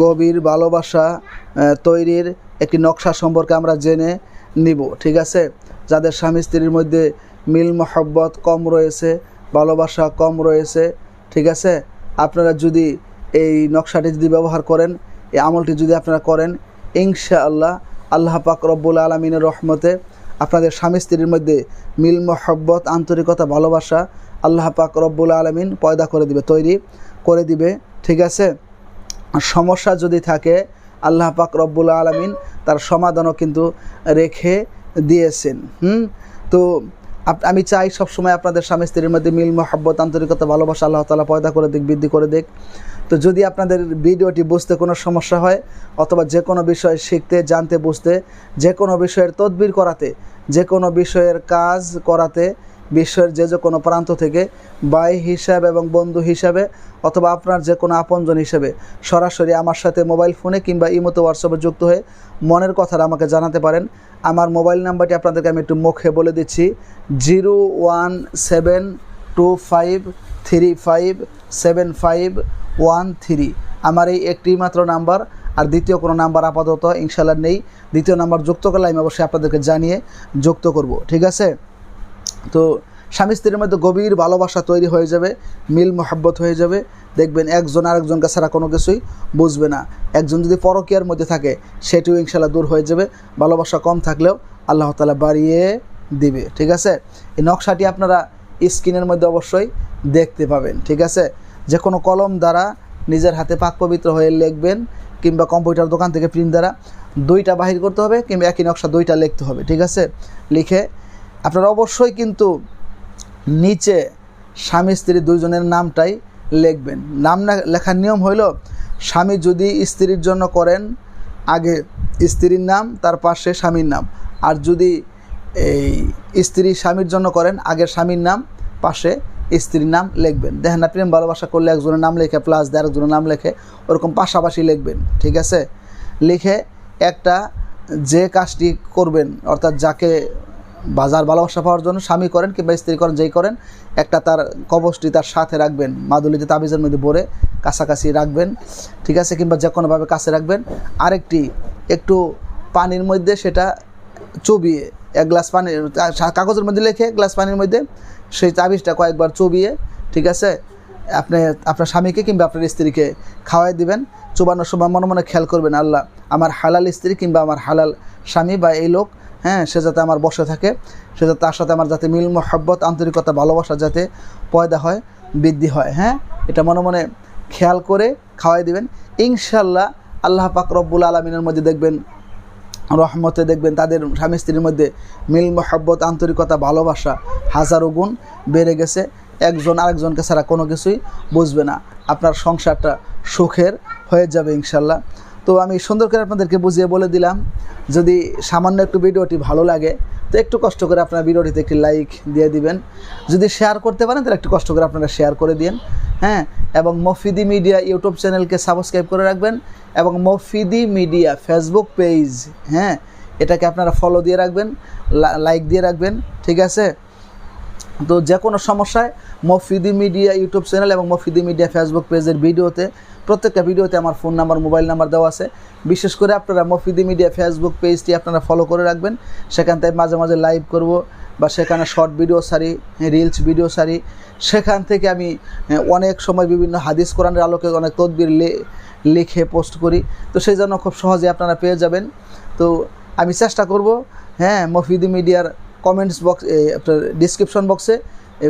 গভীর ভালোবাসা তৈরির একটি নকশা সম্পর্কে আমরা জেনে নিব, ঠিক আছে? যাদের স্বামী স্ত্রীর মধ্যে মিল মহব্বত কম রয়েছে, ভালোবাসা কম রয়েছে, ঠিক আছে? আপনারা যদি এই নকশাটি যদি ব্যবহার করেন, এই আমলটি যদি আপনারা করেন ইনশা আল্লাহ আল্লাহ পাক রব্বুল আলমিনের রহমতে আপনাদের স্বামী স্ত্রীর মধ্যে মিল মহব্বত, আন্তরিকতা, ভালোবাসা আল্লাহ পাক রব্বুল আলমিন পয়দা করে দিবে, তৈরি করে দিবে, ঠিক আছে? সমস্যা যদি থাকে, আল্লাহ পাক রব্বুল আলমিন তার সমাধানও কিন্তু রেখে দিয়েছেন, হুম? তো আমি চাই সবসময় আপনাদের স্বামী স্ত্রীর মধ্যে মিল, মহব্বত, আন্তরিকতা, ভালোবাসা আল্লাহ তালা পয়দা করে দিক, বৃদ্ধি করে দিক। তো যদি আপনাদের ভিডিওটি বুঝতে কোনো সমস্যা হয়, অথবা যে কোনো বিষয় শিখতে, জানতে, বুঝতে, যে কোনো বিষয়ের তদবির করাতে, যে কোনো বিষয়ের কাজ করাতে বিশ্বের যে যে কোনো প্রান্ত থেকে ভাই হিসাবে এবং বন্ধু হিসাবে অথবা আপনার যে কোনো আপনজন হিসেবে সরাসরি আমার সাথে মোবাইল ফোনে কিংবা ইমোতে হোয়াটসঅ্যাপে যুক্ত হয়ে মনের কথাটা আমাকে জানাতে পারেন। আমার মোবাইল নাম্বারটি আপনাদেরকে আমি একটু মুখে বলে দিচ্ছি। Zero one seven two five three five seven five one three. আমার এই একটি মাত্র নাম্বার, আর দ্বিতীয় কোনো নাম্বার আপাতত ইনশাল্লাহ নেই। দ্বিতীয় নাম্বার যুক্ত করলে আমি অবশ্যই আপনাদেরকে জানিয়ে যুক্ত করব। ঠিক আছে? তো স্বামী স্ত্রীর মধ্যে গভীর ভালোবাসা তৈরি হয়ে যাবে, মিল মোহাব্বত হয়ে যাবে। দেখবেন একজন আরেকজনকে ছাড়া কোনো কিছুই বুঝবে না। একজন যদি পরকীয়ার মধ্যে থাকে, সেটিও ইনশাল্লাহ দূর হয়ে যাবে। ভালোবাসা কম থাকলেও আল্লাহ তালা বাড়িয়ে দিবে, ঠিক আছে? এই নকশাটি আপনারা স্ক্রিনের মধ্যে অবশ্যই দেখতে পাবেন, ঠিক আছে? যে কোনো কলম দ্বারা নিজের হাতে পাক পবিত্র হয়ে লিখবেন কিংবা কম্পিউটার দোকান থেকে প্রিন্ট দ্বারা দুইটা বাহির করতে হবে কিংবা একই নকশা দুইটা লিখতে হবে, ঠিক আছে? লিখে আপনারা অবশ্যই কিন্তু নিচে স্বামী স্ত্রী দুজনের নামটাই লিখবেন। নাম না, লেখার নিয়ম হইল, স্বামী যদি স্ত্রীর জন্য করেন, আগে স্ত্রীর নাম, তার পাশে স্বামীর নাম। আর যদি এই স্ত্রী স্বামীর জন্য করেন, আগের স্বামীর নাম, পাশে স্ত্রীর নাম লিখবেন। দেখেন না, প্রেম, ভালোবাসা করলে একজনের নাম লেখে প্লাস দিয়ে আরেকজনের নাম লেখে, ওরকম পাশাপাশি লিখবেন, ঠিক আছে? লিখে একটা যে কাজটি করবেন, অর্থাৎ যাকে বাজার ভালোবাসা পাওয়ার জন্য স্বামী করেন কিংবা স্ত্রী করেন, যেই করেন, একটা তার কবচটি তার সাথে রাখবেন মাদুলিতে তাবিজের মধ্যে ভরে কাছাকাছি রাখবেন, ঠিক আছে, কিংবা যে কোনোভাবে কাছে রাখবেন। আরেকটি, একটু পানির মধ্যে সেটা চবিয়ে এক গ্লাস পানি কাগজের মধ্যে লেখে গ্লাস পানির মধ্যে সেই তাবিজটা কয়েকবার চবিয়ে, ঠিক আছে, আপনি, আপনার স্বামীকে কিংবা আপনার স্ত্রীকে খাওয়াই দিবেন। চোবানোর সময় মনে মনে খেয়াল করবেন, আল্লাহ, আমার হালাল স্ত্রী কিংবা আমার হালাল স্বামী বা এই লোক হ্যাঁ সে যাতে আমার বসে থাকে, সে যাতে তার সাথে আমার যাতে মিল, মহব্বত, আন্তরিকতা, ভালোবাসা যাতে পয়দা হয়, বৃদ্ধি হয় হ্যাঁ? এটা মনে মনে খেয়াল করে খাওয়াই দিবেন। ইনশাল্লাহ আল্লাহ পাক রব্বুল আলমিনের মধ্যে দেখবেন, রহমতে দেখবেন তাদের স্বামী স্ত্রীর মধ্যে মিল, মহব্বত, আন্তরিকতা, ভালোবাসা হাজারো গুণ বেড়ে গেছে। একজন আরেকজনকে ছাড়া কোনো কিছুই বুঝবে না। আপনার সংসারটা সুখের হয়ে যাবে ইনশাল্লাহ তো আমি সুন্দর করে আপনাদেরকে বুঝিয়ে বলে দিলাম, যদি সামান্য একটু ভিডিওটি ভালো লাগে, তো একটু কষ্ট করে আপনার ভিডিওটিতে একটি লাইক দিয়ে দিবেন। যদি শেয়ার করতে পারেন, তাহলে একটু কষ্ট করে আপনারা শেয়ার করে দিন। হ্যাঁ এবং মফিদি মিডিয়া ইউটিউব চ্যানেলকে সাবস্ক্রাইব করে রাখবেন, এবং মফিদি মিডিয়া ফেসবুক পেজ হ্যাঁ এটাকে আপনারা ফলো দিয়ে রাখবেন লাইক দিয়ে রাখবেন, ঠিক আছে? তো যে কোনো সমস্যায় মফিদি মিডিয়া ইউটিউব চ্যানেল এবং মফিদি মিডিয়া ফেসবুক পেজের ভিডিওতে, প্রত্যেকটা ভিডিওতে আমার ফোন নাম্বার, মোবাইল নাম্বার দেওয়া আছে। বিশেষ করে আপনারা মফিদি মিডিয়া ফেসবুক পেজটি আপনারা ফলো করে রাখবেন। সেখান থেকে মাঝে মাঝে লাইভ করব বা সেখানে শর্ট ভিডিও সারি রিলস ভিডিও সারি। সেখান থেকে আমি অনেক সময় বিভিন্ন হাদিস কোরআনের আলোকে অনেক তদবির লিখে পোস্ট করি। তো সেই জন্য খুব সহজে আপনারা পেয়ে যাবেন। তো আমি চেষ্টা করব হ্যাঁ মফিদি মিডিয়ার কমেন্টস বক্স আপনার ডিসক্রিপশন বক্সে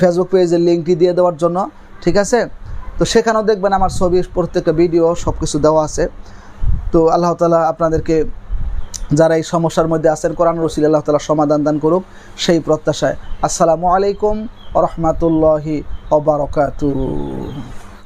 ফেসবুক পেজের লিঙ্কটি দিয়ে দেওয়ার জন্য, ঠিক আছে? তো সেখানেও দেখবেন আমার ছবি, প্রত্যেকটা ভিডিও সব কিছু দেওয়া আছে। তো আল্লাহ তালা আপনাদেরকে, যারা এই সমস্যার মধ্যে আছেন, কোরআন রসিল আল্লাহ তালা সমাধান দান করুক, সেই প্রত্যাশায়। আসসালামু আলাইকুম রহমতুল্লাহি অবরকাতু